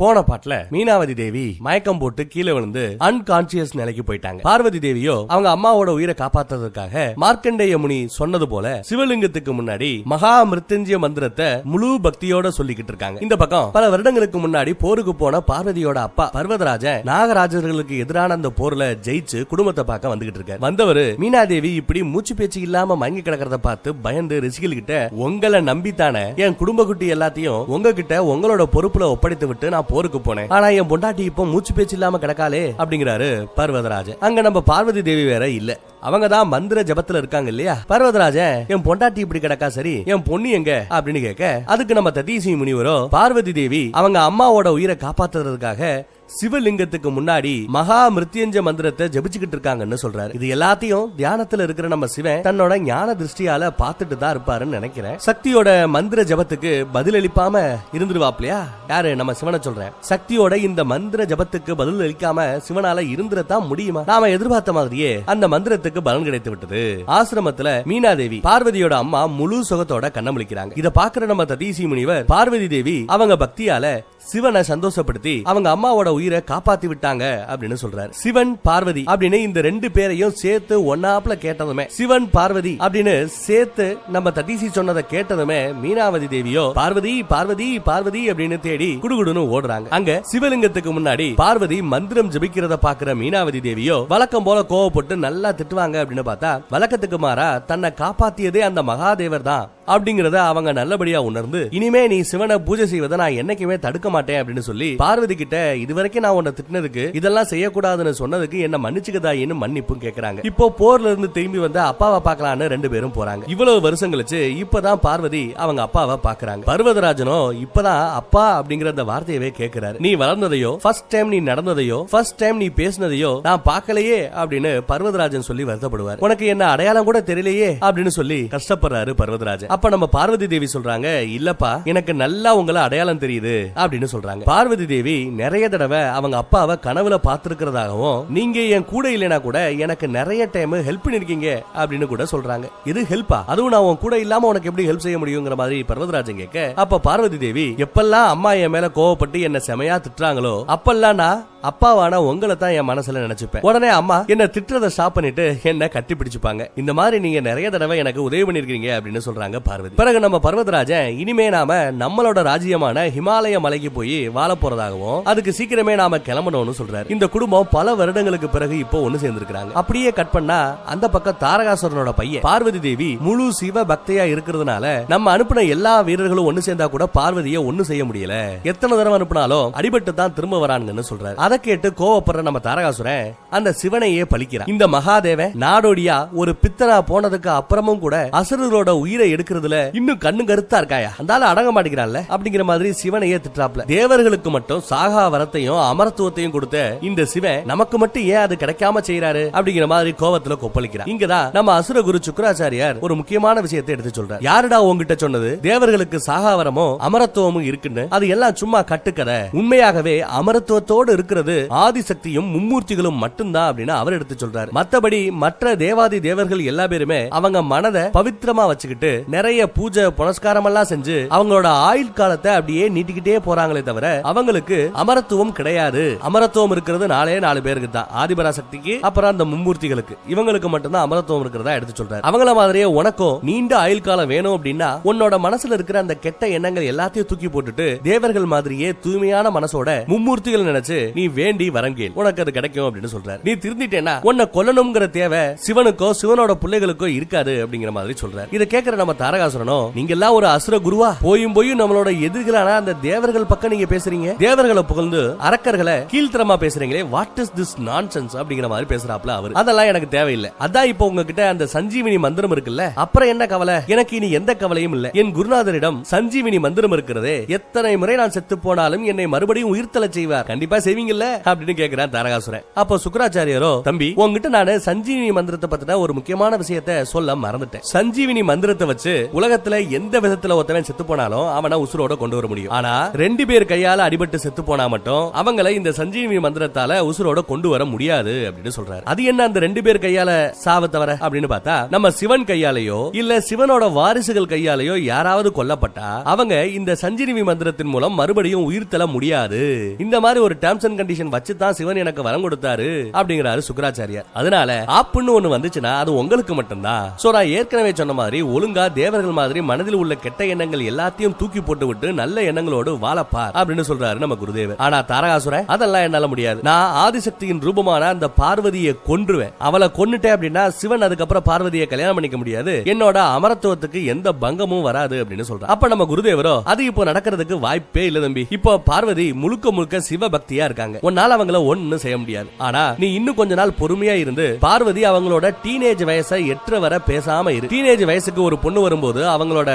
போன பாட்டுல மீனாவதி தேவி மயக்கம் போட்டு கீழே விழுந்து அன்கான்சியஸ் நிலைக்கு போயிட்டாங்க. பார்வதி தேவியோ அவங்க அம்மாவோட உயிரை காப்பாத்துறதுக்காக மார்க்கண்டேய முனி சொன்னது போல சிவலிங்கத்துக்கு முன்னாடி மகா மிருத்யுஞ்சய மந்திரத்தை முழு பக்தியோட சொல்லிக்கிட்டு இருக்காங்க. இந்த பக்கம் பல வருடங்களுக்கு முன்னாடி போருக்கு போன பார்வதியோட அப்பா பர்வதராஜ நாகராஜர்களுக்கு எதிரான அந்த போர்ல ஜெயிச்சு குடும்பத்தை பார்க்க வந்துகிட்டு இருக்காரு. வந்தவரு மீனாதேவி இப்படி மூச்சு பேச்சு இல்லாம மயங்கி கிடக்கிறத பார்த்து பயந்து ரிஷிகள் கிட்ட உங்களை நம்பித்தானே? என் குடும்ப குட்டி எல்லாத்தையும் உங்ககிட்ட உங்களோட பொறுப்புல ஒப்படைத்து விட்டு நான் போருக்கு போனேன். ஆனா என் பொண்டாட்டி இப்போ மூச்சு பேச்சு இல்லாம கிடக்காளே அப்படிங்கிறாரு பர்வதராஜன். அங்க நம்ம பார்வதி தேவி வேற இல்ல. அவங்க தான் மந்திர ஜபத்துல இருக்காங்க இல்லையா? பர்வதராஜன் என் பொண்டாட்டி இப்படி கிடக்கா சரி? என் பொண்ணு எங்க? அப்படின்னு கேட்க அதுக்கு நம்ம ததீசி முனிவரோ பார்வதி தேவி அவங்க அம்மாவோட உயிரை காப்பாத்துறதுக்காக சிவலிங்கத்துக்கு முன்னாடி மகா மிருத்யஞ்ச மந்திரத்தை ஜபிச்சுக்கிட்டு இருக்காங்கன்னு சொல்றாரு. இது எல்லாத்தையும் தியானத்துல இருக்கிற நம்ம சிவன் தன்னோட ஞான திருஷ்டியால பாத்துட்டு தான் இருப்பாருன்னு நினைக்கிறேன். சக்தியோட மந்திர ஜபத்துக்கு பதில் அளிப்பாம இருந்துருவாப்லையா? யாரு? நம்ம சிவனை சொல்றேன். சக்தியோட இந்த மந்திர ஜபத்துக்கு பதில் அளிக்காம சிவனால இருந்துடத்தான் முடியுமா? நாம எதிர்பார்த்த மாதிரியே அந்த மந்திரத்துக்கு பலன் கிடைத்து விட்டது. ஆசிரமத்துல மீனாதேவி பார்வதியோட அம்மா முழு சுகத்தோட கண்ணமுழிக்கிறாங்க இத பாக்குற நம்ம ததீசி முனிவர் பார்வதி தேவி அவங்க பக்தியால சிவனை சந்தோஷப்படுத்தி அவங்க அம்மாவோட உயிரை காப்பாத்தி விட்டாங்க அப்படின்னு சொல்றாரு. சிவன் பார்வதி அப்படின்னு இந்த ரெண்டு பேரையும் சேர்த்து ஒன்னாப்ல கேட்டதுமே சிவன் பார்வதி அப்படின்னு சேர்த்து நம்ம ததீசி சொன்னதை கேட்டதுமே மீனாவதி தேவியோ பார்வதி பார்வதி பார்வதி அப்படின்னு தேடி குடுகுடுன்னு ஓடுறாங்க. அங்க சிவலிங்கத்துக்கு முன்னாடி பார்வதி மந்திரம் ஜபிக்கிறத பாக்குற மீனாவதி தேவியோ வழக்கம் போல கோவப்பட்டு நல்லா திட்டுவாங்க. சொல்றாங்க அப்படின்னு பார்த்தா வழக்கத்துக்கு மாறா தன்னை காப்பாத்தியதே அந்த மகாதேவர் தான் அப்படிங்கறத அவங்க நல்லபடியா உணர்ந்து இனிமே நீ சிவனை பூஜை செய்வதை நான் என்னைக்குமே தடுக்க மாட்டேன் அப்படின்னு சொல்லி பார்வதி கிட்ட இதுவரைக்கும் நான் உன்னை திட்டினதுக்கு இதெல்லாம் செய்யக்கூடாதுன்னு சொன்னதுக்கு என்ன மன்னிச்சுக்கதாயின்னு மன்னிப்பும் கேக்குறாங்க. இப்போ போர்ல இருந்து திரும்பி வந்து அப்பாவை பார்க்கலான்னு ரெண்டு பேரும் போறாங்க. இவ்வளவு வருஷம் கழிச்சு இப்பதான் பார்வதி அவங்க அப்பாவை பாக்குறாங்க பர்வதராஜனோ இப்பதான் அப்பா அப்படிங்கிற அந்த வார்த்தையவே கேக்குறாரு. நீ வளர்ந்ததையோ ஃபர்ஸ்ட் டைம் நீ நடந்ததையோ ஃபர்ஸ்ட் டைம் நீ பேசினதையோ நான் பார்க்கலையே அப்படின்னு பர்வதராஜன் சொல்லி வருத்தப்படுவார். உனக்கு என்ன அடையாளம் கூட தெரியலையே? அப்படின்னு சொல்லி கஷ்டப்படுறாரு பர்வதராஜன். அப்ப நம்ம பார்வதி தேவி சொல்றாங்க இல்லப்பா எனக்கு நல்லா உங்களை அடையாளம் தெரியுது அப்படின்னு சொல்றாங்க. பார்வதி தேவி நிறைய தடவை அவங்க அப்பாவை கனவுல பார்த்திருக்கிறதாகவும் நீங்க என் கூட இல்லைனா கூட எனக்கு நிறைய டைம் ஹெல்ப் பண்ணிருக்கீங்க அப்படின்னு கூட சொல்றாங்க. இது ஹெல்ப்பா அதுவும் நான் உன் கூட இல்லாம உனக்கு எப்படி ஹெல்ப் செய்ய முடியுங்கிற மாதிரி பர்வதராஜன் கேட்க அப்ப பார்வதி தேவி எப்பெல்லாம் அம்மா என் மேல கோவப்பட்டு என்ன செமையா திட்டுறாங்களோ அப்பெல்லாம் நான் அப்பாவான உங்களை தான் என் மனசுல நினைச்சுப்பேன். உடனே அம்மா என்ன திட்டுறத ஸ்டாப் பண்ணிட்டு என்ன கட்டி பிடிச்சுப்பாங்க. இந்த மாதிரி நீங்க நிறைய தடவை எனக்கு உதவி பண்ணிருக்கீங்க அப்படின்னு சொல்றாங்க பார்வதி. பிறகு நம்ம பர்வதராஜன் இனிமே நாம நம்மளோட ராஜ்யமான ஹிமாலய மலைக்கு போய் வாழ போறதாகவும் அதுக்கு சீக்கிரமே நாம கிளம்பணும்னு சொல்றாரு. இந்த குடும்பம் பல வருடங்களுக்கு பிறகு இப்போ ஒண்ணு சேர்ந்திருக்கிறாங்க. அப்படியே கட் பண்ணா அந்த பக்கம் தாரகாசுரனோட பையன் பார்வதி தேவி முழு சிவ பக்தையா இருக்கிறதுனால நம்ம அனுப்பின எல்லா வீரர்களும் ஒண்ணு சேர்ந்தா கூட பார்வதியை ஒண்ணு செய்ய முடியல. எத்தனை தடவை அனுப்பினாலும் அடிபட்டு தான் திரும்ப வரானுங்கன்னு சொல்றாரு. அதை கேட்டு கோவப்படுற நம்ம தாரகாசுரன் அந்த சிவனையே பழிக்கிறான். இந்த மகாதேவன் நாடோடியா ஒரு பித்தனா போனதுக்கு அப்புறமும் கூட அசுரர்களோட உயிரை எடுக்கிறதுல இன்னும் கண்ணு கருத்தா இருக்காயா? அந்தால அடங்க மாட்டேங்கிறான்ல? அப்படிங்கிற மாதிரி சிவனையே திட்டாப்ல தேவர்களுக்கு மட்டும் சாகா வரத்தையும் அமரத்துவத்தையும் கொடுத்த இந்த சிவன் நமக்கு மட்டும் ஏன் அது கிடைக்காம செய்யறாரு அப்படிங்கிற மாதிரி கோவத்துல கொப்பளிக்கிறார் இங்கதான் நம்ம அசுர குரு சுக்கராச்சாரியார் ஒரு முக்கியமான விஷயத்தை எடுத்து சொல்றார். யாருடா உங்ககிட்ட சொன்னது? தேவர்களுக்கு சாகாவரமும் அமரத்துவமும் இருக்குன்னு அது எல்லாம் சும்மா கட்டுக்கதை. உண்மையாகவே அமரத்துவத்தோடு இருக்கிறது ஆதிசக்தியும் மும்மூர்த்திகளும் மட்டும்தான் அப்படின்னு அவர் எடுத்து சொல்றாரு. மத்தபடி மற்ற தேவாதி தேவர்கள் எல்லா பேருமே அவங்க மனதை பவித்திரமா வச்சுக்கிட்டு நிறைய பூஜை புனஸ்காரம் எல்லாம் செஞ்சு அவங்களோட ஆயுள் காலத்தை அப்படியே நீட்டிக்கிட்டே போறாங்களே தவிர அவங்களுக்கு அமரத்துவம் கிடையாது. அமரத்துவம் இருக்கிறது நாலே நாலு பேருக்கு தான். ஆதிபராசக்திக்கு அப்புறம் அந்த மும்மூர்த்திகளுக்கு. இவங்களுக்கு மட்டும்தான் அமரத்துவம் இருக்கிறதா எடுத்து சொல்றாரு. அவங்கள மாதிரியே உனக்கும் நீண்ட ஆயுள் காலம் வேணும் அப்படின்னா உன்னோட மனசுல இருக்கிற அந்த கெட்ட எண்ணங்கள் எல்லாத்தையும் தூக்கி போட்டுட்டு தேவர்கள் மாதிரியே தூய்மையான மனசோட மும்மூர்த்திகள் நினைச்சு நீ வேண்டி வரம் கேள் உனக்கு அது கிடைக்கும் அப்படின்னு சொல்றாரு. நீ திருந்திட்டேன்னா உன்னை கொல்லணுங்கிற தேவை சிவனுக்கோ சிவனோட பிள்ளைகளுக்கோ இருக்காது அப்படிங்கிற மாதிரி சொல்றாரு. இதை கேட்கிற நம்ம தாரகாசுரனோ நீங்க எல்லாம் ஒரு அசுர குருவா? போயும் போயும் நம்மளோட எதிர்களான அந்த தேவர்கள் பக்கம் நீங்க பேசுறீங்க? தேவர்களை புகழ்ந்து அரக்கர்களை கீழ்த்தரமா பேசுறீங்களே வாட் இஸ் திஸ் நான்சென்ஸ் அப்படிங்கிற மாதிரி பேசுறாப்ல அவர். அதெல்லாம் எனக்கு தேவையில்லை. அதான் இப்போ உங்ககிட்ட அந்த சஞ்சீவினி மந்திரம் இருக்குல்ல? அப்புறம் என்ன கவலை? எனக்கு இனி எந்த கவலையும் இல்ல. என் குருநாதரிடம் சஞ்சீவினி மந்திரம் இருக்கிறதே எத்தனை முறை நான் செத்து போனாலும் என்னை மறுபடியும் உயிர்த்தல செய்வார். கண்டிப்பா செய்வீங்க சொன்னீங்கல்ல அப்படின்னு கேக்குறான் தாரகாசுரன். அப்போ சுக்கராச்சாரியரோ தம்பி. உங்ககிட்ட நானு சஞ்சீவினி மந்திரத்தை பத்தின ஒரு முக்கியமான விஷயத்த சொல்ல மறந்துட்டேன். சஞ்சீவினி மந்திரத்தை வச்சு உலகத்துல எந்த விதத்துல ஒருத்தவன் செத்து போனாலும் அவனை உசுரோட கொண்டு வர முடியும். ஆனா ரெண்டு பேர் கையால அடிபட்டு செத்து போனா மட்டும் அவங்கள இந்த சஞ்சீவினி மந்திரத்தால உசுரோட கொண்டு வர முடியாது அப்படின்னு சொல்றாரு. அது என்ன அந்த ரெண்டு பேர் கையால சாவ தவிர? அப்படின்னு பார்த்தா நம்ம சிவன் கையாலேயோ இல்ல சிவனோட வாரிசுகள் கையாலேயோ யாராவது கொல்லப்பட்டா அவங்க இந்த சஞ்சீவினி மந்திரத்தின் மூலம் மறுபடியும் உயிர் தள்ள முடியாது. இந்த மாதிரி ஒரு டேர்ம்ஸ் அண்ட் கண்டிஷன் வச்சு தான் சிவன் எனக்கு வரம் கொடுத்தாரு அப்படிங்கிறாரு சுக்கராச்சாரியார். அதனால ஆப்புன்னு ஒண்ணு வந்துச்சுன்னா அது உங்களுக்கு மட்டும்தான். சோ நான் ஏற்கனவே சொன்ன மாதிரி ஒழுங்கா தேவர்கள் மாதிரி மனதில் உள்ள கெட்ட எண்ணங்கள் எல்லாத்தையும் தூக்கி போட்டு விட்டு நல்ல எண்ணங்களோடு வாழப்பார் அப்படின்னு சொல்றாரு நம்ம குருதேவர். ஆனா தாரகாசுர அதெல்லாம் என்னால முடியாது. நான் ஆதிசக்தியின் ரூபமான அந்த பார்வதியை கொன்றுவேன். அவளை கொன்னுட்டேன் அப்படின்னா சிவன் அதுக்கப்புறம் பார்வதியை கல்யாணம் பண்ணிக்க முடியாது. என்னோட அமரத்துவத்துக்கு எந்த பங்கமும் வராது அப்படின்னு சொல்றேன் அப்ப நம்ம குருதேவரோ அது இப்போ நடக்கிறதுக்கு வாய்ப்பே இல்ல தம்பி. இப்போ பார்வதி முழுக்க முழுக்க சிவ பக்தியா இருக்காங்க உன்னால அவங்கள ஒண்ணு செய்ய முடியாது. ஆனா நீ இன்னும் கொஞ்ச நாள் பொறுமையா இருந்து பார்வதி அவங்களோட டீனேஜ் வயசை எற்ற வர பேசாம இரு. டீனேஜ் வயசுக்கு ஒரு பொண்ணு வரும்போது அவங்களோட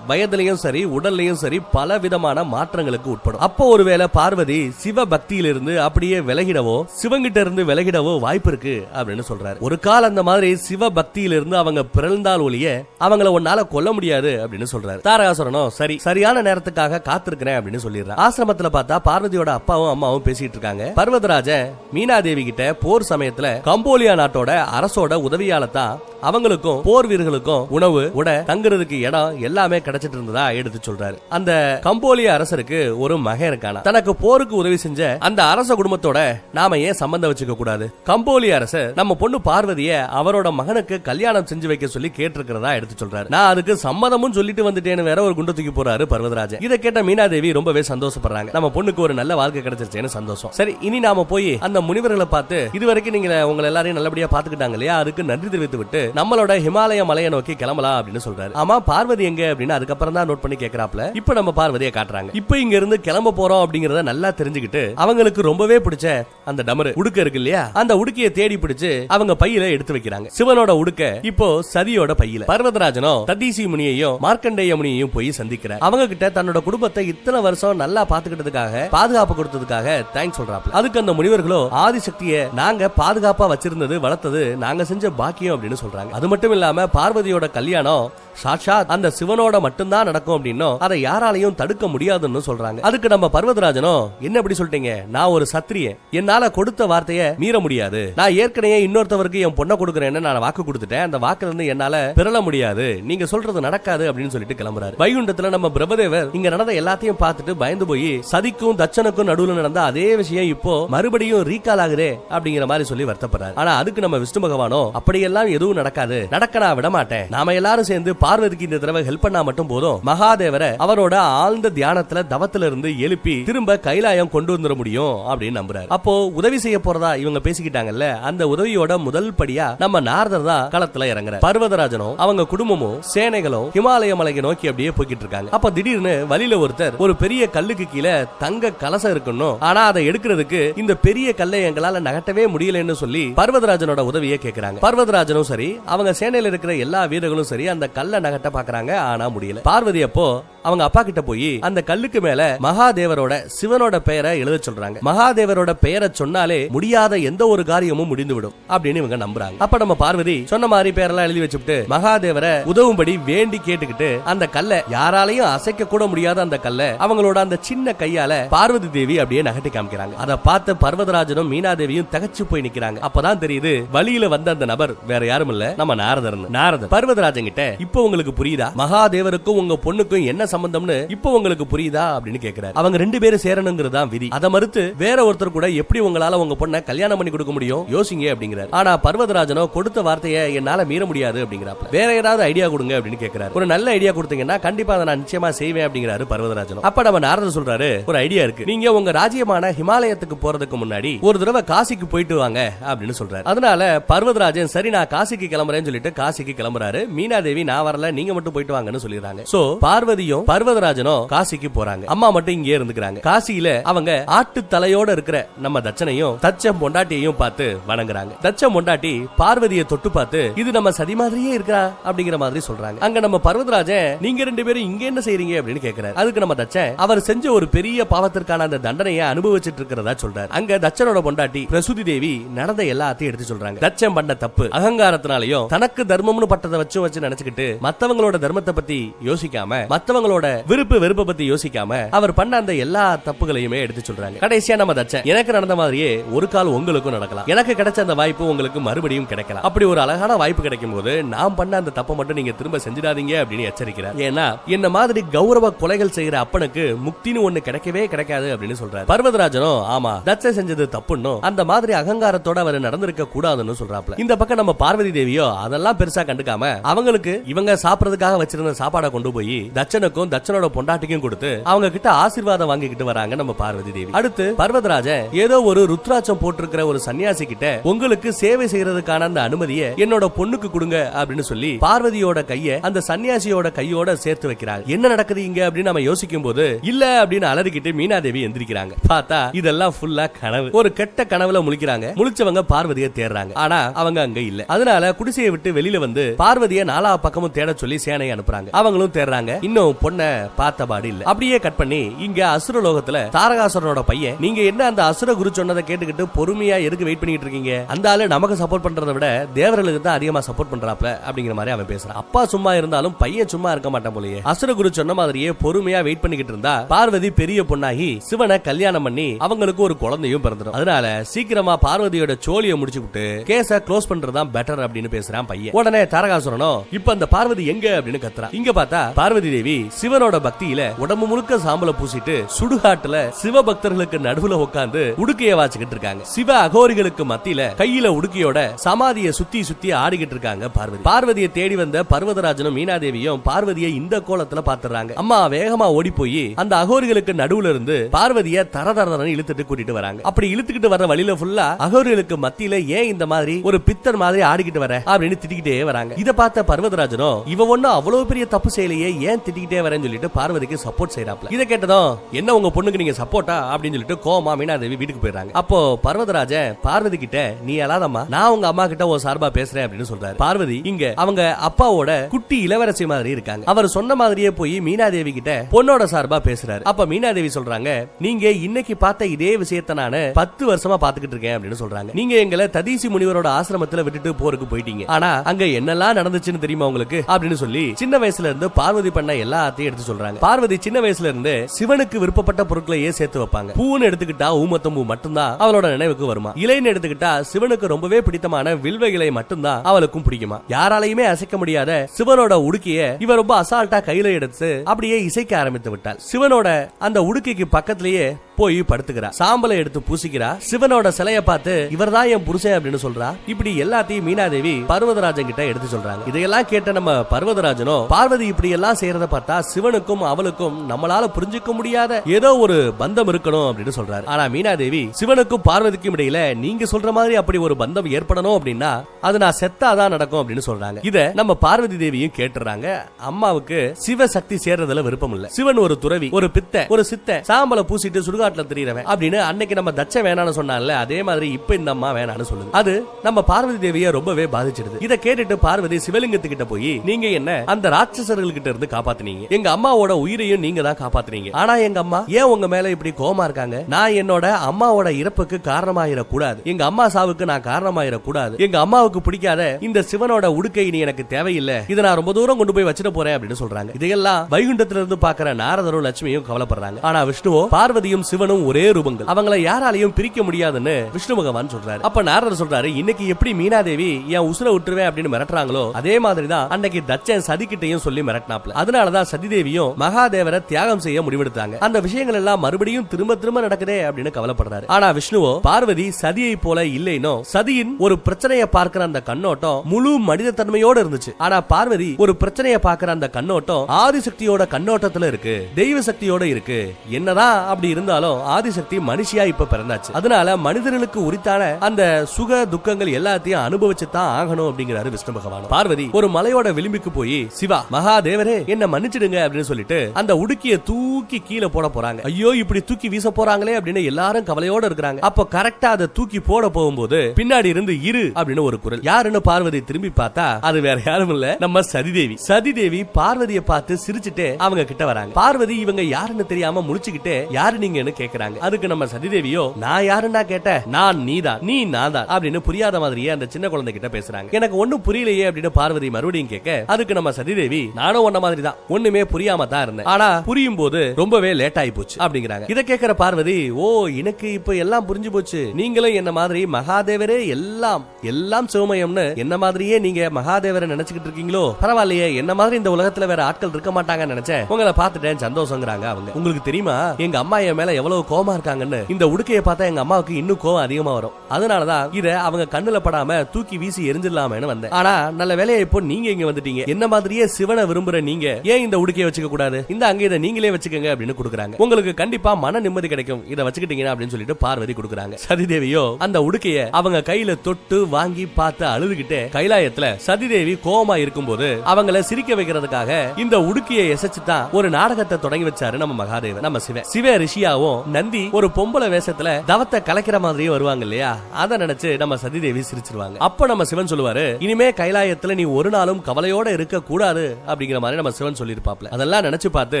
வயதுலயும் சரி உடல்லையும் சரி பல விதமான மாற்றங்களுக்கு உட்படும். அப்போ ஒருவேளை பார்வதி சிவ பக்தியிலிருந்து அப்படியே விலகிடவோ சிவங்கிட்ட இருந்து விலகிடவோ வாய்ப்பு இருக்கு அப்படின்னு சொல்றாரு. ஒரு கால் அந்த மாதிரி சிவ பக்தியிலிருந்து அவங்க பிறந்தால் ஒழிய அவங்கள உன்னால கொல்ல முடியாது அப்படின்னு சொல்றாரு. தாரகாசுரனும் சரி சரியான நேரத்துக்காக காத்திருக்கிறேன் அப்படின்னு சொல்லிடுறான் ஆசிரமத்துல பார்த்தா பார்வதியோட அப்பாவும் அம்மாவும் பேசிட்டு இருக்காங்க. பர்வதராஜன் மீனாதேவி கிட்ட போர் சமயத்துல கம்போலியா நாட்டோட அரசோட உதவியால தான் அவங்களுக்கும் போர் வீரர்களுக்கும் உணவு உட தங்குறதுக்கு இடம் எல்லாமே கிடைச்சிட்டு இருந்ததா எடுத்து சொல்றாரு. அந்த கம்போலிய அரசருக்கு ஒரு மகன் இருக்கானா? தனக்கு போருக்கு உதவி செஞ்ச அந்த அரச குடும்பத்தோட நாம ஏன் சம்பந்தம் வச்சுக்க கூடாது? கம்போலிய அரசர் நம்ம பொண்ணு பார்வதிய அவரோட மகனுக்கு கல்யாணம் செஞ்சு வைக்க சொல்லி கேட்டிருக்கிறதா எடுத்து சொல்றாரு. நான் அதுக்கு சம்மதமும் சொல்லிட்டு வந்துட்டேன்னு வேற ஒரு குண்டு தூக்கி போறாரு பர்வதராஜன். இதை கேட்ட மீனாதேவி ரொம்பவே சந்தோஷப்படுறாங்க. நம்ம பொண்ணுக்கு ஒரு நல்ல வாழ்க்கை கிடைச்சிருச்சேன்னு சந்தோஷம். சரி இனி நாம போய் அந்த முனிவர்களை பார்த்து இதுவரைக்கும் நீங்க உங்களை எல்லாரையும் நல்லபடியா பாத்துக்கிட்டாங்க இல்லையா? அதுக்கு நன்றி தெரிவித்து விட்டு நம்மளோட ஹிமாலய மலையை நோக்கி கிளம்பலாம் அப்படின்னு சொல்றாரு. ஆமா பார்வதி எங்க அப்படின்னு அதுக்கப்புறம் தான் நோட் பண்ணி கேக்குறாப்ல இப்ப நம்ம பார்வதியை காட்டுறாங்க. இப்ப இங்க இருந்து கிளம்ப போறோம் அப்படிங்கறத நல்லா தெரிஞ்சுக்கிட்டு அவங்களுக்கு ரொம்பவே பிடிச்ச அந்த டமரு உடுக்க இருக்கு இல்லையா? அந்த உடுக்கையை தேடி பிடிச்சு அவங்க பையில எடுத்து வைக்கிறாங்க. சிவனோட உடுக்க இப்போ சதியோட பையில. பர்வதராஜனும் ததீசி முனியையும் மார்க்கண்டேய முனியையும் போய் சந்திக்கிறார். அவங்க கிட்ட தன்னோட குடும்பத்தை இத்தனை வருஷம் நல்லா பாத்துக்கிட்டதுக்காக பாதுகாப்பு கொடுத்ததுக்காக தேங்க்ஸ் சொல்றாப்ல. அதுக்கு அந்த முனிவர்களோ ஆதிசக்தியை நாங்க பாதுகாப்பா வச்சிருந்தது வளர்த்தது நாங்க செஞ்ச பாக்கியம் அப்படின்னு சொல்றாங்க. அது மட்டும் இல்லாம பார்வதியோட கல்யாணம் சாட்சாத் அந்த சிவனோட மட்டும்தான் நடக்கும் அப்படின்னும் அதை யாராலையும் தடுக்க முடியாதுன்னு சொல்றாங்க. அதுக்கு நம்ம பர்வதராஜனோ என்ன இப்படி சொல்லிட்டீங்க நான் ஒரு சத்திரிய. என்னால கொடுத்த வார்த்தையை மீற முடியாது. நான் ஏற்கனவே இன்னொருத்தவருக்கு என் பொண்ணை கொடுக்குறேன்னு நான் வாக்கு கொடுத்துட்டேன். அந்த வாக்குல இருந்து என்னால பிறல முடியாது. நீங்க சொல்றது நடக்காது அப்படின்னு சொல்லிட்டு கிளம்புறாரு. வைகுண்டத்துல நம்ம பிரபதேவர் இங்க நடந்த எல்லாத்தையும் பார்த்துட்டு பயந்து போய் சதிக்கும் தச்சனுக்கும் நடுவுல நடந்த அதே விஷயம் இப்போ மறுபடியும் ரீகால் ஆகுதே அப்படிங்கிற மாதிரி சொல்லி வருத்தப்படுறாரு. ஆனா அதுக்கு நம்ம விஷ்ணு பகவானோ அப்படியெல்லாம் எதுவும் நடக்காது. நடக்க நான் விட மாட்டேன் நாம எல்லாரும் சேர்ந்து பார்வதிக்கு இந்த தடவை ஹெல்ப் பண்ணா மட்டும் போதும். மகாதேவரை அவரோட ஆழ்ந்த தியானத்துல தவத்துல இருந்து எழுப்பி திரும்ப கைலாயம் கொண்டு வந்துட முடியும் அப்படின்னு நம்புறாரு. அப்போ உதவி செய்ய போறதா இவங்க பேசிக்கிட்டாங்கல்ல அந்த உதவியோட முதல் படியா நம்ம நாரதர் தான் களத்துல இறங்குற பர்வதராஜனும் அவங்க குடும்பமும் சேனைகளும் ஹிமாலய மலையை நோக்கி அப்படியே போய்கிட்டு இருக்காங்க. அப்ப திடீர்னு வழியில ஒருத்தர் ஒரு பெரிய கல்லுக்கு கீழே தங்க கலசம் இருக்கணும் ஆனா அதை எடுக்கிறதுக்கு இந்த பெரிய கல்லை எங்களால நகட்டவே முடியலன்னு சொல்லி பர்வதராஜனோட உதவியை கேக்குறாங்க. பர்வதராஜனும் சரி அவங்க சேனையில இருக்கிற எல்லா வீரர்களும் சரி அந்த கல்லை நகட்ட பாக்குறாங்க ஆனா முடியல. பார்வதி அப்போ அவங்க அப்பா கிட்ட போய் அந்த கல்லுக்கு மேல மகாதேவரோட சிவனோட பெயரை எழுத சொல்றாங்க. மகாதேவரோட பெயரை சொன்னாலே முடியாத எந்த ஒரு காரியமும் முடிந்து விடும் அப்படின்னு இவங்க நம்புறாங்க. அப்ப நம்ம பார்வதி சொன்ன மாதிரி பேரெல்லாம் எழுதி வச்சுட்டு மகாதேவரை உதவும்படி வேண்டி கேட்டுக்கிட்டு அந்த கல்லை யாராலையும் அசைக்க கூட முடியாத அந்த கல்லை அவங்களோட அந்த சின்ன கையால பார்வதி தேவி அப்படியே நகட்டி காமிக்கிறாங்க. அதை பார்த்த பர்வதராஜனும் மீனாதேவியும் தகச்சு போய் நிக்கிறாங்க. அப்பதான் தெரியுது வழியில வந்த அந்த நபர் வேற யாரும் இல்ல நம்ம நாரதர் நாரதர். பர்வதராஜன் கிட்ட இப்போ உங்களுக்கு புரியுதா? மகாதேவருக்கும் உங்க பொண்ணுக்கும் என்ன சம்பந்தம்னு இப்போ உங்களுக்கு புரியுதா? அப்படின்னு கேக்குறாரு. அவங்க ரெண்டு பேரும் சேரணுங்கிறது தான் விதி. அதை மறுத்து வேற ஒருத்தர் கூட எப்படி உங்களால உங்க பொண்ணை கல்யாணம் பண்ணி கொடுக்க முடியும்? யோசிங்க அப்படிங்கிறாரு. ஆனா பர்வதராஜனோ கொடுத்த வார்த்தையை என்னால மீற முடியாது அப்படிங்கிறாப்ல வேற ஏதாவது ஐடியா கொடுங்க அப்படின்னு கேக்குறாரு. ஒரு நல்ல ஐடியா கொடுத்தீங்கன்னா கண்டிப்பா அதை நான் நிச்சயமா செய்வேன் அப்படிங்கிறாரு பர்வதராஜனும். அப்ப நம்ம நாரதர் சொல்றாரு ஒரு ஐடியா இருக்கு. நீங்க உங்க ராஜ்யமான ஹிமாலயத்துக்கு போறதுக்கு முன்னாடி ஒரு தடவை காசிக்கு போயிட்டு வாங்க அப்படின்னு சொல்றாரு. அதனால பர்வதராஜன் சரி நான் காசிக்கு கிளம்புறேன்னு சொல்லிட்டு காசிக்கு கிளம்புறாரு. மீனாதேவி நான் வரல நீங்க மட்டும் போயிட்டு வாங்கன்னு சொல்லிடுறாங்க. சோ பார்வதியும் பர்வதராஜனும் காசிக்கு போறாங்க. அம்மா மட்டும் இங்கே இருந்துக்கிறாங்க. காசியில அவங்க ஆட்டு தலையோட இருக்கிற நம்ம தச்சனையும் தச்ச பொண்டாட்டியையும் பார்த்து வணங்குறாங்க. தச்ச பொண்டாட்டி பார்வதியை தொட்டு பார்த்து இது நம்ம சதி மாதிரியே இருக்கா? அப்படிங்கிற மாதிரி சொல்றாங்க. அங்க நம்ம பர்வதராஜன் நீங்க ரெண்டு பேரும் இங்க என்ன செய்றீங்க? அப்படின்னு கேக்குறாரு. அதுக்கு நம்ம தச்சன் அவர் செஞ்ச ஒரு பெரிய பாவத்திற்கான அந்த தண்டனையை அனுபவிச்சுட்டு இருக்கிறதா சொல்றாரு. அங்க தச்சனோட பொண்டாட்டி பிரசுதி தேவி நடந்த எல்லாத்தையும் எடுத்து சொல்றாங்க. தச்சன் பண்ண தப்பு அகங்காரத்தினாலையும் தனக்கு தர்மம்னு பட்டதை வச்சு வச்சு நினைச்சுக்கிட்டு மத்தவங்களோட தர்மத்தை பத்தி யோசிக்காம மத்தவங்களோட விருப்பு வெறுப்பை பத்தி யோசிக்காம அவர் பண்ண அந்த எல்லா தப்புகளையுமே எடுத்து சொல்றாங்க. கடைசியா நம்ம தச்சன் எனக்கு நடந்த மாதிரியே ஒரு கால் உங்களுக்கும் நடக்கலாம். எனக்கு கிடைச்ச அந்த வாய்ப்பு உங்களுக்கு மறுபடியும் கிடைக்கலாம். அப்படி ஒரு அழகான வாய்ப்பு கிடைக்கும் போது நான் பண்ண அந்த தப்பை மட்டும் நீங்க திரும்ப செஞ்சிடாதீங்க அப்படின்னு எச்சரிக்கிறார். ஏன்னா என்ன மாதிரி கௌரவ கொலைகள் செய்யற அப்பனுக்கு முக்தின்னு ஒண்ணு கிடைக்கவே கிடைக்காது அப்படின்னு சொல்றாரு. பர்வதராஜனும் ஆமா தட்சை செஞ்சது தப்புன்னு அந்த மாதிரி அகங்காரத்தோட அவர் நடந்திருக்க கூடாதுன்னு சொல்றாப்ல இந்த பக்கம் நம்ம பார்வதி தேவியோ அதெல்லாம் பெருசா கண்டுக்காம அவங்களுக்கு இவங்க சாப்பிடறதுக்காக வச்சிருந்த சாப்பாடை கொண்டு போய் தட்சனுக்கும் தட்சனோட பொண்டாட்டிக்கும் கொடுத்து அவங்க கிட்ட ஆசீர்வாதம் வாங்கிக்கிட்டு வராங்க நம்ம பார்வதி தேவி. அடுத்து பர்வதராஜன் ஏதோ ஒரு ருத்ராட்சம் போட்டிருக்கிற ஒரு சன்னியாசி கிட்ட உங்களுக்கு சேவை செய்யறதுக்கான அந்த அனுமதியை என்னோட பொண்ணுக்கு கொடுங்க அப்படின்னு சொல்லி பார்வதியோட கைய அந்த சன்னியாசியோட கையோட சேர்த்து வைக்கிறாங்க. என்ன நடக்குது இங்க? அப்படின்னு நம்ம யோசிக்கும் போது இல்ல அப்படின்னு அலறிக்கிட்டு மீனாதேவி எந்திரிக்கிறாங்க. பார்த்தா இதெல்லாம் ஃபுல்லா கனவு. ஒரு கெட்ட கனவுல முழிக்கிறாங்க. முழிச்சவங்க பார்வதியை தேடுறாங்க. ஆனா அவங்க அங்க இல்ல. அதனால குடிசையை விட்டு வெளியில வந்து பார்வதியை நாலா பக்கமும் தேட சொல்லி சேனையை அனுப்புறாங்க. அவங்களும் தேடுறாங்க. இன்னும் பொண்ண பார்த்தபாடு இல்ல. அப்படியே கட் பண்ணி இங்க அசுரலோகத்துல தாரகாசுரனோட பையன் நீங்க என்ன அந்த அசுர குரு சொன்னதை கேட்டுக்கிட்டு பொறுமையா எதுக்கு வெயிட் பண்ணிட்டு இருக்கீங்க? அந்த ஆளு நமக்கு சப்போர்ட் பண்றதை விட தேவர்களுக்கு தான் அதிகமா சப்போர்ட் பண்றாப்ல அப்படிங்கிற மாதிரி அவன் பேசுறான். அப்பா சும்மா இருந்தாலும் பையன் சும்மா இருக்க மாட்டான் போலயே. அசுர குரு சொன்ன மாதிரியே பொறுமையா வெயிட் பண்ணிக்கிட்டு இருந்தா பார்வதி பெரிய பொண்ணாகி சிவனை கல்யாணம் பண்ணி அவங்க அவங்களுக்கு ஒரு குழந்தையும் பிறந்துடும். அதனால சீக்கிரமா பார்வதியோட சோழியை முடிச்சு விட்டு கேஸ க்ளோஸ் பண்றதுதான் பெட்டர் அப்படின்னு பேசுறான் பையன். உடனே தாரகாசுரனும் இப்ப அந்த பார்வதி எங்க? அப்படின்னு கத்துறான். இங்க பார்த்தா பார்வதி தேவி சிவனோட பக்தியில உடம்பு முழுக்க சாம்பல பூசிட்டு சுடுகாட்டுல சிவ பக்தர்களுக்கு நடுவுல உட்காந்து உடுக்கைய வாச்சுக்கிட்டு இருக்காங்க. சிவ அகோரிகளுக்கு மத்தியில கையில உடுக்கையோட சமாதிய சுத்தி சுத்தி ஆடிக்கிட்டு இருக்காங்க பார்வதி. பார்வதியை தேடி வந்த பர்வதராஜனும் மீனாதேவியும் பார்வதியை இந்த கோலத்துல பாத்துறாங்க அம்மா வேகமா ஓடி போய் அந்த அகோரிகளுக்கு நடுவுல இருந்து பார்வதிய தர தரதரன்னு இழுத்துட்டு கூட்டிட்டு வராங்க. அப்படி இழுத்துக்கிட்டு வர வழியில ஃபுல்லா அகோரிகளுக்கு மத்தியில ஏன் இந்த மாதிரி ஒரு பித்தர் மாதிரி ஆடிக்கிட்டு வர அப்படின்னு திட்டிக்கிட்டே வராங்க. இதை பார்த்த பர்வதராஜனும் இவ ஒண்ணும் அவ்வளவு பெரிய தப்பு செய்யலையே ஏன் திட்டிக்கிட்டே வரேன்னு சொல்லிட்டு பார்வதிக்கு சப்போர்ட் செய்யறாப்ல இதை கேட்டதும் என்ன உங்க பொண்ணுக்கு நீங்க சப்போர்ட்டா அப்படின்னு சொல்லிட்டு கோமா மீனா தேவி வீட்டுக்கு போயிடுறாங்க. அப்போ பர்வதராஜன் பார்வதி கிட்ட நீ அழாதம்மா நான் உங்க அம்மா கிட்ட ஒரு சார்பா பேசுறேன் அப்படின்னு சொல்றாரு. பார்வதி இங்க அவங்க அப்பாவோட குட்டி இளவரசி மாதிரி இருக்காங்க. அவர் சொன்ன மாதிரியே போய் மீனாதேவி கிட்ட பொண்ணோட சார்பா பேசுறாரு. அப்ப மீனாதேவி சொல்றாங்க நீங்க இன்னைக்கு பார்த்த இதே விஷயத்த நான் பத்து வருஷமா பாத்துக்கிட்டு இருக்கேன் அப்படின்னு சொல்றாங்க. நீங்க எங்களை ததீசி முனிவரோட ஆசிரமத்துல விட்டுட்டு போருக்கு போயிட்டீங்க. ஆனா அங்க என்னெல்லாம் நடந்துச்சுன்னு தெரியுமா உங்களுக்கு? அப்படின்னு சொல்லி சின்ன வயசுல இருந்து பார்வதி பண்ண எல்லாத்தையும் எடுத்து சொல்றாங்க. பார்வதி சின்ன வயசுல இருந்து சிவனுக்கு விருப்பப்பட்ட பொருட்களையே சேர்த்து வைப்பாங்க. பூன்னு எடுத்துக்கிட்டா ஊமத்தம்பூ மட்டும்தான் அவளோட நினைவுக்கு வருமா? இலைன்னு எடுத்துக்கிட்டா சிவனுக்கு ரொம்பவே பிடித்தமான வில்வ இலை மட்டும்தான் அவளுக்கும் பிடிக்குமா? யாராலையுமே அசைக்க முடியாத சிவனோட உடுக்கிய இவ ரொம்ப அசால்ட்டா கையில எடுத்து அப்படியே இசைக்க ஆரம்பித்து விட்டாள். சிவனோட அந்த உடுக்கைக்கு பக்கத்திலேயே போய் படுத்துக்கிறா. சாம்பலை எடுத்து பூசிக்கிறா. சிவனோட சிலைய பார்த்து இவர்தான் என் புருஷன் அப்படின்னு சொல்றா. இப்படி எல்லாத்தையும் மீனாதேவி பர்வதராஜன் கிட்ட எடுத்து சொல்றாங்க. இதையெல்லாம் கேட்ட நம்ம பர்வதராஜனும் பார்வதி இப்படி எல்லாம் செய்யறத பார்த்தா சிவனுக்கும் அவளுக்கும் நம்மளால புரிஞ்சுக்க முடியாத ஏதோ ஒரு பந்தம் இருக்கணும் அப்படின்னு சொல்றாரு. ஆனா மீனாதேவி சிவனுக்கும் பார்வதிக்கும் இடையில நீங்க சொல்ற மாதிரி அப்படி ஒரு பந்தம் ஏற்படணும் அப்படின்னா அது நான் செத்தாதான் நடக்கும் அப்படின்னு சொல்றாங்க. இத நம்ம பார்வதி தேவியும் கேட்டுறாங்க. அம்மாவுக்கு சிவ சக்தி சேர்றதுல விருப்பம் இல்ல. சிவன் ஒரு துறவி ஒரு பித்த ஒரு சித்த. சாம்பலை பூசிட்டு சுடுகாட்டுல தெரியறவன். அப்படின்னு அன்னைக்கு நம்ம தச்ச வேணாம்னு சொன்னால அதே மாதிரி இப்ப இந்த அம்மா வேணாம்னு சொல்லுது. அது நம்ம பார்வதி தேவிய ரொம்பவே பாதிச்சிடுது. இத கேட்டுட்டு பார்வதி சிவலிங்கத்துக்கிட்ட போய் நீங்க என்ன அந்த ராட்சசர்கள் கிட்ட இருந்து காப்பாத்துனீங்க? எங்க அம்மாவோட உயிரையும் நீங்க தான் காப்பாத்தினீங்க. ஆனா எங்க அம்மா ஏன் உங்க மேல இப்படி கோமா இருக்காங்க? நான் என்னோட அம்மாவோட இறப்புக்கு காரணமாயிடக்கூடாது. எங்க அம்மா சாவுக்கு நான் காரணமாயிடக்கூடாது. எங்க அம்மாவுக்கு பிடிக்காத இந்த சிவனோட உடுக்கை நீ எனக்கு தேவையில்லை. இதை நான் ரொம்ப தூரம் கொண்டு போய் வச்சிட போறேன் அப்படின்னு சொல்றாங்க. இதையெல்லாம் வைகுண்டத்துல இருந்து பாக்குற நாரதரும் லட்சுமியும் கவலைப்படுறாங்க. ஆனா விஷ்ணுவோ பார்வதியும் சிவனும் ஒரே ரூபங்கள் அவங்கள யாராலையும் பிரிக்க முடியாதுன்னு விஷ்ணு பகவான் சொல்றாரு. அப்ப நாரதர் சொல்றாரு இன்னைக்கு எப்படி மீனாதேவி என் உசுர விட்டுருவேன் அப்படின்னு மிரட்டுறாங்களோ அதே மாதிரிதான் அன்னைக்கு தச்சன் சதிக்கிட்டையும் சொல்லி மிரட்டினாப்ல அதனாலதான் சதிதேவியும் மகாதேவரை தியாகம் செய்ய முடிவெடுத்தாங்க. அந்த விஷயங்கள் எல்லாம் மறுபடியும் திரும்ப திரும்ப நடக்குதே அப்படின்னு கவலைப்படுறாரு. ஆனா விஷ்ணுவோ பார்வதி சதியை போல இல்லைனோ சதியின் ஒரு பிரச்சனையை பார்க்கிற அந்த கண்ணோட்டம் முழு மனித தன்மையோட இருந்துச்சு. ஆனா பார்வதி ஒரு பிரச்சனையை பார்க்கிற அந்த கண்ணோட்டம் ஆதிசக்தியோட கண்ணோட்டத்துல இருக்கு தெய்வ சக்தியோட இருக்கு. என்னதான் அப்படி இருந்தாலும் ஆதிசக்தி மனுஷியா இப்ப பிறந்தாச்சு. அதனால மனிதர்களுக்கு உரித்தான அந்த சுக துக்கங்கள் எல்லாத்தையும் அனுபவிச்சு தான் ஆகணும் அப்படிங்கிறாரு விஷ்ணு பகவான். பார்வதி ஒரு மலையோட விளிம்புக்கு போய் சிவா மகாதேவரே என்ன மன்னிச்சிடுங்க அப்படின்னு சொல்லிட்டு அந்த உடுக்கிய தூக்கி கீழே போட போறாங்க. ஐயோ இப்படி தூக்கி வீச போறாங்களே அப்படின்னு எல்லாரும் கவலையோட இருக்கிறாங்க. அப்போ கரெக்டா அதை தூக்கி போட போகும்போது பின்னாடி இருந்து இரு அப்படின்னு ஒரு குரல். யாருன்னு பார்வதி திரும்பி பார்த்தா அது வேற யாரும் இல்ல நம்ம சதிதேவி. சதிதேவி பார்வதியை பார்த்து சிரிச்சுட்டு அவங்க கிட்ட வராங்க. பார்வதி இவங்க யாருன்னு தெரியாம முடிச்சுக்கிட்டு யாரு நீங்கன்னு கேக்குறாங்க. அதுக்கு நம்ம சதிதேவியோ நான் யாருன்னா கேட்ட? நான் நீதான். நீ நான் தான் அப்படின்னு புரியாத மாதிரியே அந்த சின்ன குழந்தை கிட்ட பேசுறாங்க. எனக்கு ஒண்ணும் புரியலையே அப்படின்னு பார்வதி மறுபடியும் கேட்க அதுக்கு நம்ம சதிதேவி நானும் ஒன்ன மாதிரி தான் ஒண்ணுமே புரியாம தான் இருந்தேன். ஆனா புரியும் போது ரொம்பவே லேட் ஆகி போச்சு அப்படிங்கிறாங்க. இதை கேட்கிற பார்வதி ஓ எனக்கு இப்ப எல்லாம் புரிஞ்சு போச்சு. நீங்களும் என்ன மாதிரி மகாதேவரே எல்லாம் எல்லாம் சிவமயம்னு என்ன மாதிரியே நீங்க மகாதேவரை நினைச்சுக்கிட்டு இருக்கீங்களோ? பரவாயில்லையே என்ன மாதிரி இந்த உலகத்துல வேற ஆட்கள் இருக்க மாட்டாங்கன்னு நினைச்சேன். உங்களை பார்த்துட்டேன் சந்தோஷங்கிறாங்க அவங்க. உங்களுக்கு தெரியுமா? எங்க அம்மா என் மேல எவ்வளவு கோமா கோவமா இருக்காங்கன்னு இந்த உடுக்கையை பார்த்தா எங்க அம்மாவுக்கு இன்னும் கோவம் அதிகமா வரும். அதனாலதான் இத அவங்க கண்ணுல படாம தூக்கி வீசி எரிஞ்சிடலாமேன்னு வந்தேன். ஆனா நல்ல வேலையை இப்போ நீங்க இங்க வந்துட்டீங்க. என்ன மாதிரியே சிவனை விரும்புற நீங்க ஏன் இந்த உடுக்கையை வச்சுக்க கூடாது? இந்த அங்க இதை நீங்களே வச்சுக்கோங்க அப்படின்னு கொடுக்குறாங்க. உங்களுக்கு கண்டிப்பா மன நிம்மதி கிடைக்கும். இதை வச்சுக்கிட்டீங்கன்னா அப்படின்னு சொல்லிட்டு பார்வதி கொடுக்குறாங்க. சதிதேவியோ அந்த உடுக்கைய அவங்க கையில தொட்டு வாங்கி பார்த்து அழுதுகிட்டே கைலாயத்துல சதிதேவி கோவமா இருக்கும்போது அவங்கள சிரிக்க வைக்கிறதுக்காக இந்த உடுக்கையை எசைச்சு தான் ஒரு நாடகத்தை தொடங்கி வச்சாரு நம்ம மகாதேவன் நம்ம சிவ சிவ ரிஷியாவும் நந்தி ஒரு பொம்பளை வேஷத்துல தவத்தை கலைக்கிற மாதிரியே வருவாங்க இல்லையா? அதை நினைச்சு நம்ம சதிதேவி சிரிச்சிருவாங்க. அப்ப நம்ம சிவன் சொல்லுவாரு இனிமே கைலாயத்துல நீ ஒரு நாளும் கவலையோட இருக்க கூடாது அப்படிங்கிற மாதிரி நம்ம சிவன் சொல்லிருப்பாப்ல அதெல்லாம் நினைச்சு பார்த்து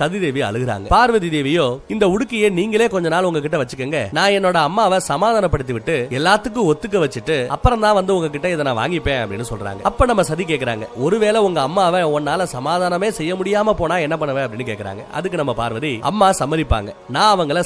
சதிதேவி அழுகுறாங்க. பார்வதி தேவியோ இந்த உடுக்கையை நீங்களே கொஞ்ச நாள் உங்ககிட்ட வச்சுக்கோங்க. நான் என்னோட அம்மாவை சமாதானப்படுத்தி விட்டு எல்லாத்துக்கும் ஒத்துக்க வச்சுட்டு அப்புறம் தான் வந்து உங்ககிட்ட இதை நான் வாங்கிப்பேன் அப்படின்னு சொல்றாங்க. அப்ப நம்ம சதி கேக்குறாங்க. ஒருவேளை உங்க அம்மாவை உன்னால சமாதானமே செய்ய முடியாம போனா என்ன பண்ணுவேன் அப்படின்னு கேக்குறாங்க. அதுக்கு நம்ம பார்வதி அம்மா சம்மதிப்பாங்க. நான் அவங்கள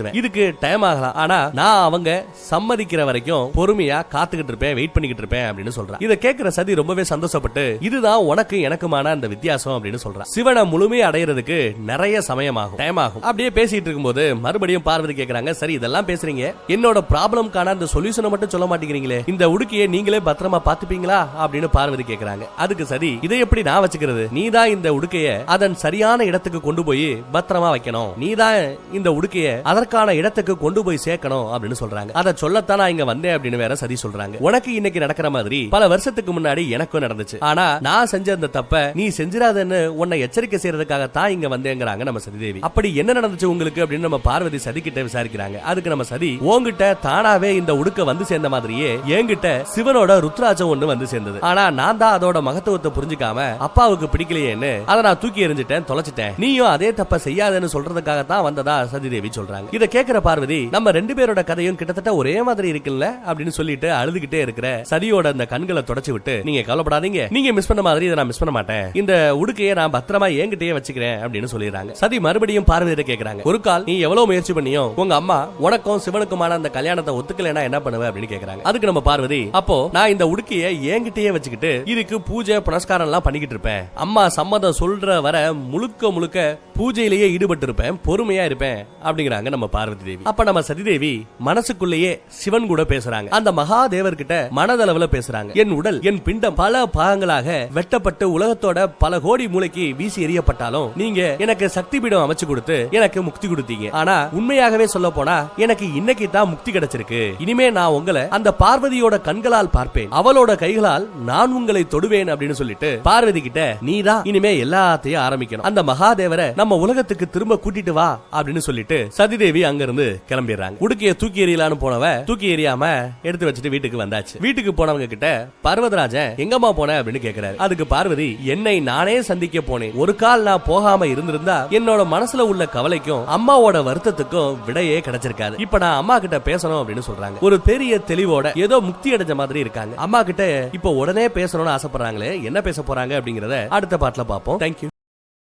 சமாதானப்படுத்துவேன் இதுக்கு டைம் ஆகலாம். ஆனா நான் அவங்க சம்மதிக்கிற வரைக்கும் பொறுமையா காத்துக்கிட்டு இருப்பேன் வெயிட் பண்ணிக்கிட்டு இருப்பேன் அப்படின்னு சொல்றான். இதை கேட்கிற சதி ரொம்பவே சந்தோஷப்பட்டு இதுதான் உனக்கு எனக்குமான அந்த வித்தியாசம் அப்படின்னு சொல்றான். சிவனை முழுமையா அடையிறதுக்கு நிறைய சமயம் ஆகும் டைம் ஆகும். அப்படியே பேசிட்டு இருக்கும்போது மறுபடியும் பார்வதி கேக்குறாங்க சரி இதெல்லாம் பேசுறீங்க? என்னோட ப்ராப்ளம்கான அந்த சொல்யூஷனை மட்டும் சொல்ல மாட்டேங்கிறீங்களே? இந்த உடுக்கையை நீங்களே பத்திரமா பாத்துப்பீங்களா அப்படின்னு பார்வதி கேக்குறாங்க. அதுக்கு சரி இதை எப்படி நான் வச்சுக்கிறது? நீதான் இந்த உடுக்கைய அதன் சரியான இடத்துக்கு கொண்டு போய் பத்திரமா வைக்கணும். நீதான் இந்த உடுக்கைய உனக்கான இடத்துக்கு கொண்டு போய் சேர்க்கணும் அப்படின்னு சொல்றாங்க. அதை சொல்லத்தான் நான் இங்க வந்தேன் அப்படின்னு வேற சதி சொல்றாங்க. உனக்கு இன்னைக்கு நடக்கிற மாதிரி பல வருஷத்துக்கு முன்னாடி எனக்கும் நடந்துச்சு. ஆனா நான் செஞ்ச அந்த தப்ப நீ செஞ்சிடாதன்னு உன்னை எச்சரிக்கை செய்யறதுக்காக தான் இங்க வந்தேங்கிறாங்க நம்ம சதிதேவி. அப்படி என்ன நடந்துச்சு உங்களுக்கு அப்படின்னு நம்ம பார்வதி சதி கிட்ட விசாரிக்கிறாங்க. அதுக்கு நம்ம சதி உன்கிட்ட தானாவே இந்த உடுக்க வந்து சேர்ந்த மாதிரியே என்கிட்ட சிவனோட ருத்ராஜம் ஒண்ணு வந்து சேர்ந்தது. ஆனா நான் தான் அதோட மகத்துவத்தை புரிஞ்சுக்காம அப்பாவுக்கு பிடிக்கலையேன்னு அதை நான் தூக்கி எறிஞ்சிட்டேன் தொலைச்சிட்டேன். நீயும் அதே தப்ப செய்யாதன்னு சொல்றதுக்காக தான் வந்ததா சதிதேவி சொல்றாங்க. இத கேக்குற பார்வதி நம்ம ரெண்டு பேரோட கதையும் கிட்டத்தட்ட ஒரே மாதிரி இருக்குல்ல அப்படின்னு சொல்லிட்டு அழுதுகிட்டே இருக்கிற சதியோட அந்த கண்களை தொடச்சு விட்டு நீங்க கவலைப்படாதீங்க. நீங்க மிஸ் பண்ண மாதிரி இதை நான் மிஸ் பண்ண மாட்டேன். இந்த உடுக்கையை நான் பத்திரமா என்கிட்டயே வச்சுக்கிறேன் அப்படின்னு சொல்லிடுறாங்க. சதி மறுபடியும் பார்வதியிட்ட கேக்குறாங்க. ஒரு கால் நீ எவ்வளவு முயற்சி பண்ணியும் உங்க அம்மா உனக்கும் சிவனுக்குமான அந்த கல்யாணத்தை ஒத்துக்கலைன்னா என்ன பண்ணுவ அப்படின்னு கேக்குறாங்க. அதுக்கு நம்ம பார்வதி அப்போ நான் இந்த உடுக்கையை என்கிட்டயே வச்சுக்கிட்டு இதுக்கு பூஜை புனஸ்காரம் எல்லாம் பண்ணிக்கிட்டு இருப்பேன். அம்மா சம்மதம் சொல்ற வர முழுக்க முழுக்க பூஜையிலேயே ஈடுபட்டு இருப்பேன் பொறுமையா இருப்பேன். அப்படிங்கிறாங்க நம்ம பார்வதி தேவி. அப்ப நம்ம சதிதேவி மனசுக்குள்ளேயே சிவன் கூட பேசுறாங்க. அந்த மகாதேவர் கிட்ட மனதளவுல பேசுறாங்க. என் உடல் என் பிண்டம் பல பாகங்களாக வெட்டப்பட்டு உலகத்தோட பல கோடி மூளைக்கு வீசி எறியப்பட்டாலும் நீங்க எனக்கு சக்தி பீடம் அமைச்சு கொடுத்து எனக்கு முக்தி கொடுத்தீங்க. ஆனா உண்மையாகவே சொல்ல போனா எனக்கு இன்னைக்கு தான் முக்தி கிடைச்சிருக்கு. இனிமே நான் உங்களை அந்த பார்வதியோட கண்களால் பார்ப்பேன். அவளோட கைகளால் நான் உங்களை தொடுவேன் அப்படின்னு சொல்லிட்டு பார்வதி கிட்ட நீதான் இனிமே எல்லாத்தையும் ஆரம்பிக்கணும். அந்த மகாதேவரை நம்ம உலகத்துக்கு திரும்ப கூட்டிட்டு வா அப்படின்னு சொல்லிட்டு சதிதேவி அங்க இருந்து கிளம்பிடுறாங்க. உடுக்கைய தூக்கி எறியலான்னு போனவ தூக்கி எறியாம எடுத்து வச்சுட்டு வீட்டுக்கு வந்தாச்சு. வீட்டுக்கு போனவங்க கிட்ட பர்வதராஜன் எங்கம்மா போன? அப்படின்னு கேக்குறாரு. அதுக்கு பார்வதி என்னை நானே சந்திக்க போனேன். ஒரு கால் நான் போகாம இருந்திருந்தா என்னோட மனசுல உள்ள கவலைக்கும் அம்மாவோட வருத்தத்துக்கும் விடையே கிடைச்சிருக்காது. இப்ப நான் அம்மா கிட்ட பேசணும் அப்படின்னு சொல்றாங்க. ஒரு பெரிய தெளிவோட ஏதோ முக்தி அடைஞ்ச மாதிரி இருக்காங்க. அம்மா கிட்ட இப்ப உடனே பேசணும்னு ஆசைப்படுறாங்களே என்ன பேச போறாங்க? அப்படிங்கறத அடுத்த பாட்டுல பாப்போம் தேங்க்யூ